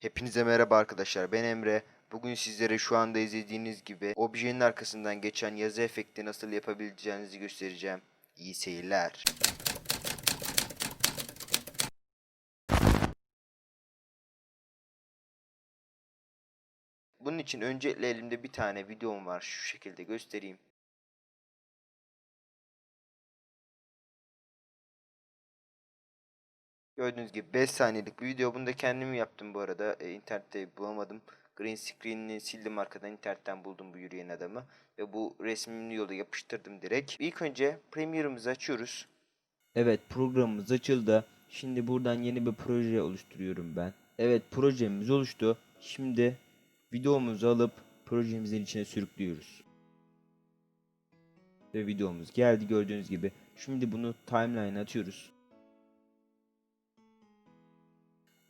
Hepinize merhaba arkadaşlar ben Emre. Bugün sizlere şu anda izlediğiniz gibi objenin arkasından geçen yazı efekti nasıl yapabileceğinizi göstereceğim. İyi seyirler. Bunun için öncelikle elimde bir tane videom var şu şekilde göstereyim. Gördüğünüz gibi 5 saniyelik bir video. Bunu da kendim yaptım bu arada. E, internette bulamadım. Green screen'ini sildim arkadan internetten buldum bu yürüyen adamı. Ve bu resmini yolda yapıştırdım direkt. İlk önce Premiere'ımızı açıyoruz. Evet programımız açıldı. Şimdi buradan yeni bir proje oluşturuyorum ben. Evet projemiz oluştu. Şimdi videomuzu alıp projemizin içine sürüklüyoruz. Ve videomuz geldi gördüğünüz gibi. Şimdi bunu timeline atıyoruz.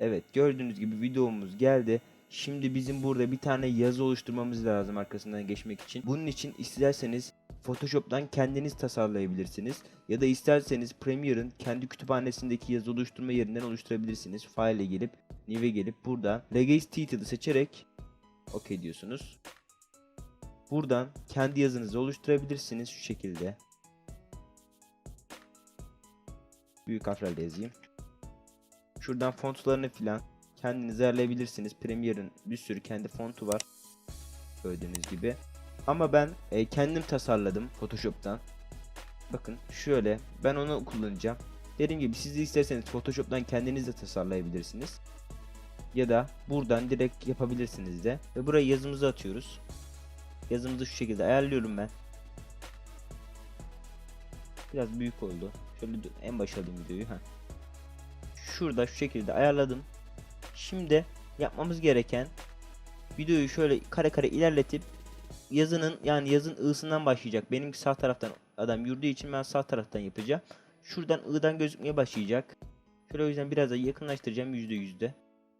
Evet gördüğünüz gibi videomuz geldi. Şimdi bizim burada bir tane yazı oluşturmamız lazım arkasından geçmek için. Bunun için isterseniz Photoshop'tan kendiniz tasarlayabilirsiniz. Ya da isterseniz Premiere'ın kendi kütüphanesindeki yazı oluşturma yerinden oluşturabilirsiniz. File'e gelip New'e gelip burada Legacy Title'ı seçerek OK diyorsunuz. Buradan kendi yazınızı oluşturabilirsiniz şu şekilde. Büyük harflerle yazayım. Şuradan fontlarını filan kendiniz ayarlayabilirsiniz. Premiere'ın bir sürü kendi fontu var. Gördüğünüz gibi. Ama ben e, kendim tasarladım Photoshop'tan. Bakın şöyle ben onu kullanacağım. Dediğim gibi siz de isterseniz Photoshop'tan kendiniz de tasarlayabilirsiniz. Ya da buradan direkt yapabilirsiniz de. Ve buraya yazımızı atıyoruz. Yazımızı şu şekilde ayarlıyorum ben. Biraz büyük oldu. Şöyle en başa alayım videoyu. Heh. Şurada şu şekilde ayarladım. Şimdi yapmamız gereken videoyu şöyle kare kare ilerletip yazının yani yazın ı'sından başlayacak. Benim sağ taraftan adam yürüdüğü için ben sağ taraftan yapacağım. Şuradan ı'dan gözükmeye başlayacak. Şöyle o yüzden biraz da yakınlaştıracağım yüzde yüzde.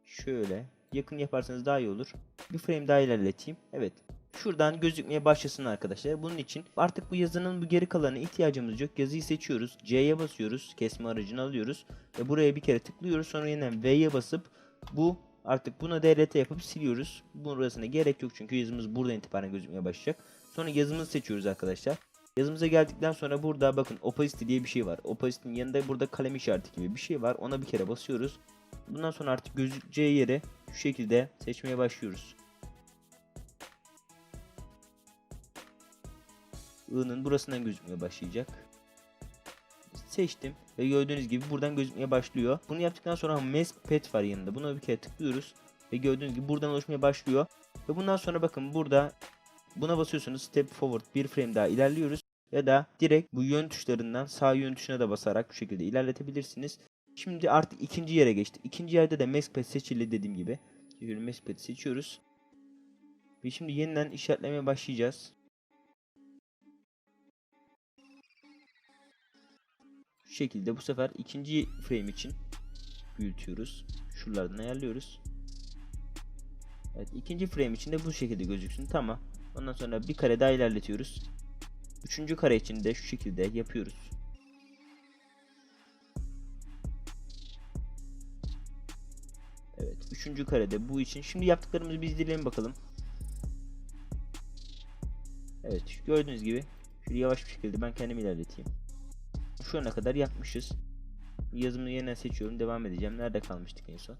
Şöyle yakın yaparsanız daha iyi olur. Bir frame daha ilerleteyim. Evet. Şuradan gözükmeye başlasın arkadaşlar. Bunun için artık bu yazının bu geri kalanına ihtiyacımız yok. Yazıyı seçiyoruz. C'ye basıyoruz. Kesme aracını alıyoruz. Ve buraya bir kere tıklıyoruz. Sonra yeniden V'ye basıp bu artık buna DLT yapıp siliyoruz. Burasına gerek yok çünkü yazımız buradan itibaren gözükmeye başlayacak. Sonra yazımızı seçiyoruz arkadaşlar. Yazımıza geldikten sonra burada bakın opacity diye bir şey var. Opacity'nin yanında burada kalem işareti gibi bir şey var. Ona bir kere basıyoruz. Bundan sonra artık gözükeceği yeri şu şekilde seçmeye başlıyoruz. I'nın burasından gözükmeye başlayacak. Seçtim ve gördüğünüz gibi buradan gözükmeye başlıyor. Bunu yaptıktan sonra mask pet var yanında. Buna bir kere tıklıyoruz ve gördüğünüz gibi buradan oluşmaya başlıyor. Ve bundan sonra bakın burada buna basıyorsunuz step forward bir frame daha ilerliyoruz. Ya da direkt bu yön tuşlarından sağ yön tuşuna da basarak bu şekilde ilerletebilirsiniz. Şimdi artık ikinci yere geçti. İkinci yerde de mask pet seçili dediğim gibi. Pet seçiyoruz. Ve şimdi yeniden işaretlemeye başlayacağız. Şu şekilde bu sefer ikinci frame için büyütüyoruz. Şuralardan ayarlıyoruz. Evet ikinci frame için de bu şekilde gözüksün. Tamam. Ondan sonra bir kare daha ilerletiyoruz. Üçüncü kare için de şu şekilde yapıyoruz. Evet üçüncü karede bu için. Şimdi yaptıklarımızı bir izleyelim bakalım. Evet gördüğünüz gibi. Şöyle yavaş bir şekilde ben kendim ilerleteyim. Şu ana kadar yapmışız. Yazımını yeniden seçiyorum. Devam edeceğim. Nerede kalmıştık en son?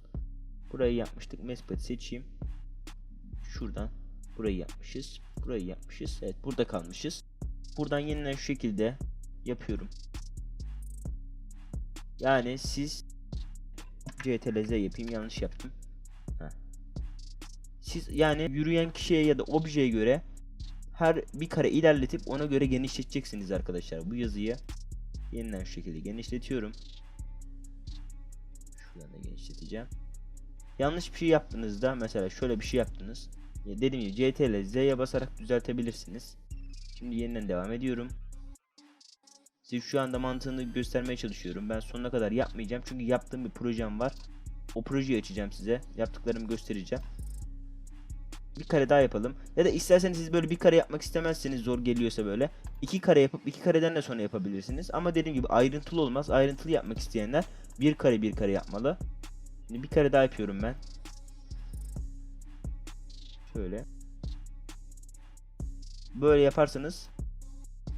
Burayı yapmıştık. Mespet seçeyim. Şuradan. Burayı yapmışız. Burayı yapmışız. Evet burada kalmışız. Buradan yeniden şu şekilde yapıyorum. Yani siz CTRL Z yapayım. Yanlış yaptım. Heh. Siz yani yürüyen kişiye ya da objeye göre her bir kare ilerletip ona göre genişleteceksiniz arkadaşlar bu yazıyı. Yeniden şu şekilde genişletiyorum. Şuradan da genişleteceğim. Yanlış bir şey yaptığınızda mesela şöyle bir şey yaptınız. Ya dediğim gibi CTRL Z'ye basarak düzeltebilirsiniz. Şimdi yeniden devam ediyorum. Size şu anda mantığını göstermeye çalışıyorum. Ben sonuna kadar yapmayacağım çünkü yaptığım bir projem var. O projeyi açacağım size. Yaptıklarımı göstereceğim. Bir kare daha yapalım. Ya da isterseniz siz böyle bir kare yapmak istemezseniz zor geliyorsa böyle iki kare yapıp iki kareden de sonra yapabilirsiniz. Ama dediğim gibi ayrıntılı olmaz. Ayrıntılı yapmak isteyenler bir kare bir kare yapmalı. Şimdi bir kare daha yapıyorum ben. Şöyle. Böyle yaparsanız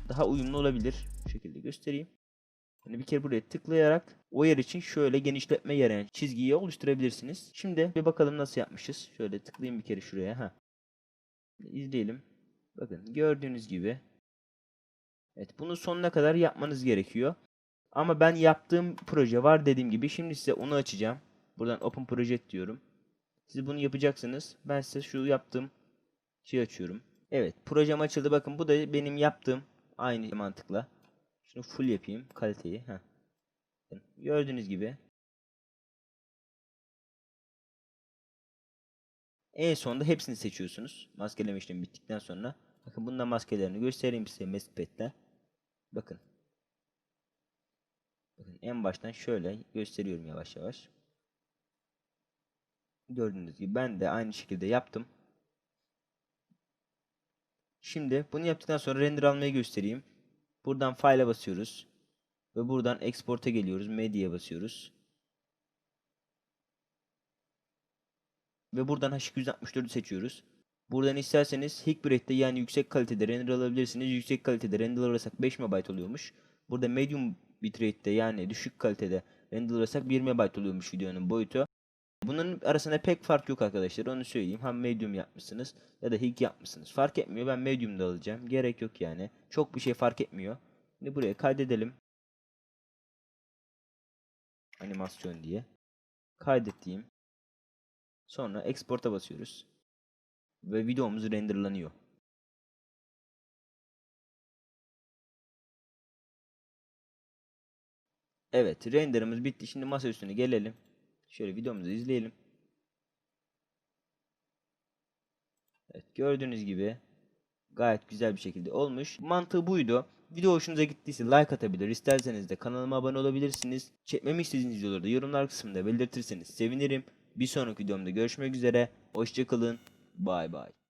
daha uyumlu olabilir. Bu şekilde göstereyim. Yani bir kere buraya tıklayarak o yer için şöyle genişletme yarayan çizgiyi oluşturabilirsiniz. Şimdi bir bakalım nasıl yapmışız. Şöyle tıklayayım bir kere şuraya. Ha. İzleyelim. Bakın gördüğünüz gibi. Evet bunu sonuna kadar yapmanız gerekiyor. Ama ben yaptığım proje var dediğim gibi. Şimdi size onu açacağım. Buradan Open Project diyorum. Siz bunu yapacaksınız. Ben size şu yaptığım şeyi açıyorum. Evet projem açıldı. Bakın bu da benim yaptığım aynı mantıkla. Şunu full yapayım kaliteyi. Heh. Gördüğünüz gibi. En sonunda hepsini seçiyorsunuz. Maskeleme işlemi bittikten sonra. Bakın bundan maskelerini göstereyim size Mespet'te. Bakın. Bakın en baştan şöyle gösteriyorum yavaş yavaş. Gördüğünüz gibi ben de aynı şekilde yaptım. Şimdi bunu yaptıktan sonra render almayı göstereyim. Buradan file'a basıyoruz. Ve buradan export'a geliyoruz. Medya'ya basıyoruz. Ve buradan H264'ü seçiyoruz. Buradan isterseniz Hikbread'de yani yüksek kalitede render alabilirsiniz. Yüksek kalitede render alırsak 5 MB oluyormuş. Burada medium bitrate'de yani düşük kalitede render alırsak 1 MB oluyormuş videonun boyutu. Bunların arasında pek fark yok arkadaşlar. Onu söyleyeyim. Hem medium yapmışsınız ya da hig yapmışsınız. Fark etmiyor. Ben medium'da alacağım. Gerek yok yani. Çok bir şey fark etmiyor. Şimdi buraya kaydedelim. Animasyon diye. Kaydet diyeyim. Sonra export'a basıyoruz. Ve videomuz renderlanıyor. Evet, renderımız bitti. Şimdi masa üstüne gelelim. Şöyle videomuzu izleyelim. Evet, gördüğünüz gibi gayet güzel bir şekilde olmuş. Mantığı buydu. Video hoşunuza gittiyse like atabilir. İsterseniz de kanalıma abone olabilirsiniz. Çekmemi istediğiniz videoları da yorumlar kısmında belirtirseniz sevinirim. Bir sonraki videomda görüşmek üzere. Hoşçakalın. Bay bay.